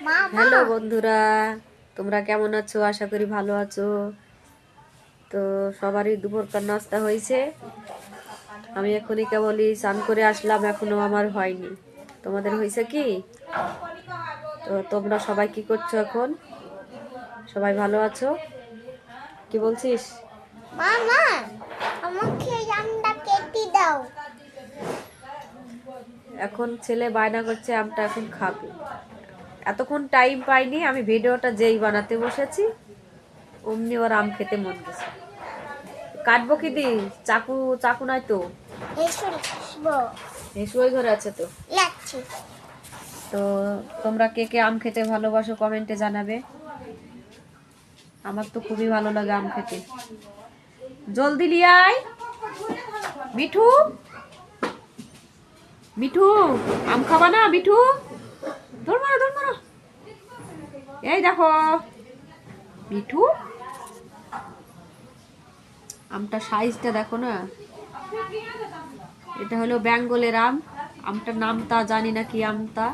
Hello বন্ধুরা তোমরা কেমন আছো? আশা করি ভালো আছো। তো সবারই দুপুরকার নাস্তা হয়েছে। আমি এখনই কেবলই স্নান করে আসলাম এখনও আমার হয়নি। তোমাদের হয়েছে কি? তো তোমরা সবাই কি করছ এখন? সবাই ভালো আছো? কি বলছিস? মামা আমাকে আমটা কেটে দাও। এখন ছেলে বায়না করছে আমটা এখন খাবে। এতক্ষণ টাইম পাইনি আমি ভিডিওটা যেই বানাতে বসেছি অমনি ওর আম খেতে মন গেছে। কাটবো কি দি? চাকু চাকু নাই তো? আসব ঘরে আছে তো? তো তোমরা কে কে আম খেতে ভালোবাসো কমেন্টে জানাবে। আমার তো খুবই ভালো লাগে আম খেতে। জলদি লিয়াই মিঠু? মিঠু আম খাবা না মিঠু? ধর মারো ধর মারো। এই দেখো, মিঠু। আমটা সাইজটা দেখো না। এটা হলো বেঙ্গলের আম। আমটার নামটা জানি না কি আমটা।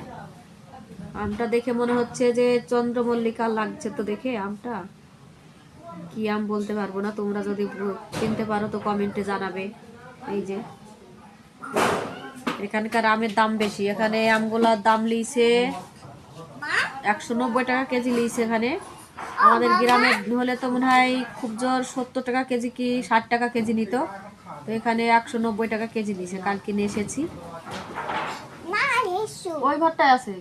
আমটা দেখে মনে হচ্ছে যে চন্দ্রমল্লিকা লাগছে তো দেখে আমটা। কি আম বলতে পারব না, তোমরা যদি চিনতে পারো তো কমেন্টে জানাবে। এই যে। এখানকার আমের দাম বেশি। এখানে আমগুলার দাম লিছে একশো নব্বই টাকা কেজি লিছে এখানে। আমাদের গ্রামে হলে তো মনে হয় খুব জোর সত্তর টাকা কেজি কি ষাট টাকা কেজি নিত। তো এখানে একশো নব্বই টাকা কেজি নিছে কালকে নিয়ে এসেছি। ওই ঘরটায় আছে?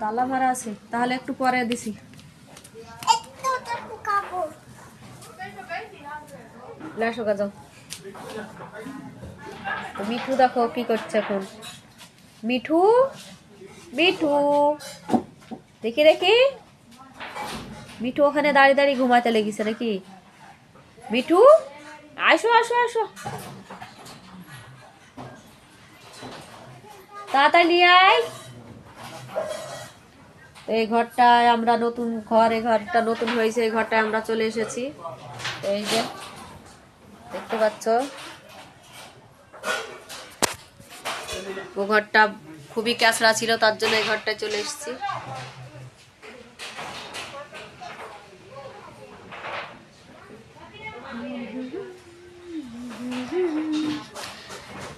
তালা মারা আছে তাহলে একটু পরে দিছি একটু তো খাব লাসো গাজাও তো মিঠু দেখো কি করছে এখন। মিঠু মিঠু। দেখি দেখি। মিঠু ওখানে দাঁড়িয়ে দাঁড়িয়ে ঘুমাতে লেগেছে নাকি? মিঠু, আসো আসো আসো। তাড়াতাড়ি আয়। এই ঘরটায় আমরা নতুন ঘর, এই ঘরটা নতুন হয়েছে, এই ঘরটায় আমরা চলে এসেছি। এই যে। দেখতে পাচ্ছ? ও ঘরটা খুবই ক্যাসরা ছিল তার জন্য এই ঘরটায় চলে এসেছি।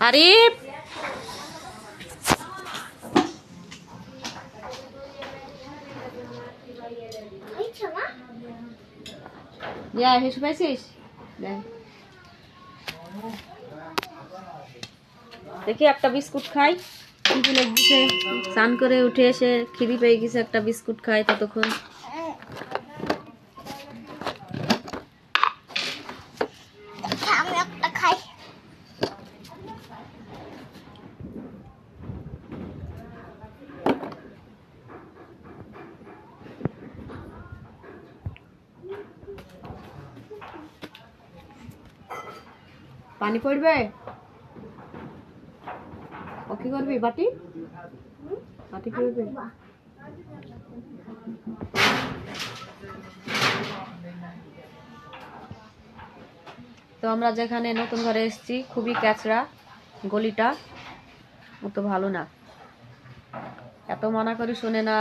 আরে ইয়া হেসে পাইছিস? দেখ। একটা বিস্কুট খাই স্নান করে উঠে এসে খিদি পেয়ে গেছে, একটা বিস্কুট খাই ততক্ষণ পানি পড়বে ও কি করবি বাটি বাটি পড়বে তো আমরা যেখানে নতুন ঘরে এসেছি, খুবই ক্যাচড়া গলিটা অত ভালো না। এত মানা করে শোনে না,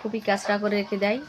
খুবই ক্যাচড়া করে রেখে দেয়।